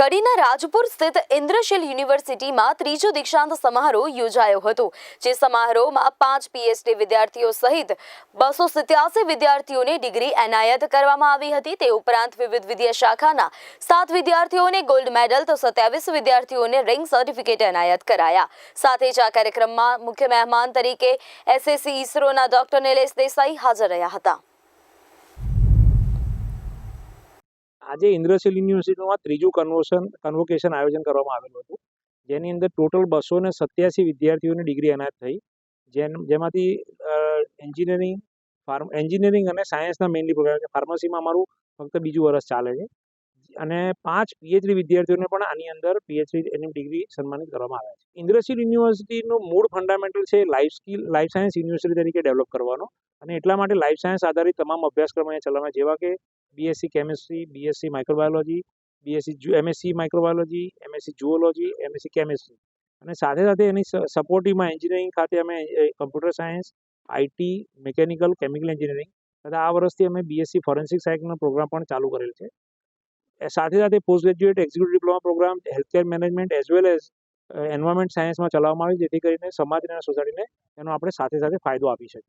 કડીના રાજપુર સ્થિત ઇન્દ્રશીલ યુનિવર્સિટીમાં ત્રીજો દીક્ષાંત સમારોહ યોજાયો હતો, જે સમારોહમાં પાંચ પીએચડી વિદ્યાર્થીઓ સહિત બસો સિત્યાસી વિદ્યાર્થીઓને ડિગ્રી એનાયત કરવામાં આવી હતી. તે ઉપરાંત વિવિધ વિદ્યા શાખાના સાત વિદ્યાર્થીઓને ગોલ્ડ મેડલ તો સત્યાવીસ વિદ્યાર્થીઓને રિંગ સર્ટિફિકેટ એનાયત કરાયા. સાથે જ આ કાર્યક્રમમાં મુખ્ય મહેમાન તરીકે એસએસસી ઇસરોના ડોક્ટર નિલેશ દેસાઈ હાજર રહ્યા હતા. આજે ઇન્દ્રશીલ યુનિવર્સિટીમાં ત્રીજું કન્વોશન કન્વોકેશન આયોજન કરવામાં આવેલું હતું. જેની અંદર ટોટલ બસો ને સત્યાસી વિદ્યાર્થીઓની ડિગ્રી એનાયત થઈ. જેન, જેમાંથી એન્જિનિયરિંગ ફાર્મ એન્જિનિયરિંગ અને સાયન્સના મેઇનલી પ્રોગ્રામ છે ફાર્મસીમાં અમારું ફક્ત બીજું વર્ષ ચાલે છે. અને પાંચ પીએચડી વિદ્યાર્થીઓને પણ આની અંદર પીએચડી એની ડિગ્રી સન્માનિત કરવામાં આવ્યા છે. ઇન્દ્રશીલ યુનિવર્સિટીનું મૂળ ફંડામેન્ટલ છે life skill life science university તરીકે ડેવલપ કરવાનો. અને એટલા માટે લાઈફ સાયન્સ આધારિત તમામ અભ્યાસક્રમ અહીંયા ચલાવવા જેવા કે BSc chemistry BSc microbiology BSc MSc microbiology MSc zoology MSc chemistry અને સાથે સાથે એની સપોર્ટિવમાં એન્જિનિયરિંગ ખાતે અમે computer science IT mechanical chemical engineering તથા આ વર્ષથી અમે બીએસસી ફોરેન્સિક સાયન્સનો પ્રોગ્રામ પણ ચાલુ કરેલ છે. સાથે સાથે post graduate executive diploma programme healthcare management as well as environment સાયન્સમાં ચલાવવામાં આવે, જેથી કરીને સમાજ અને સોસાયટીને એનો આપણે સાથે સાથે ફાયદો આપી શકીએ.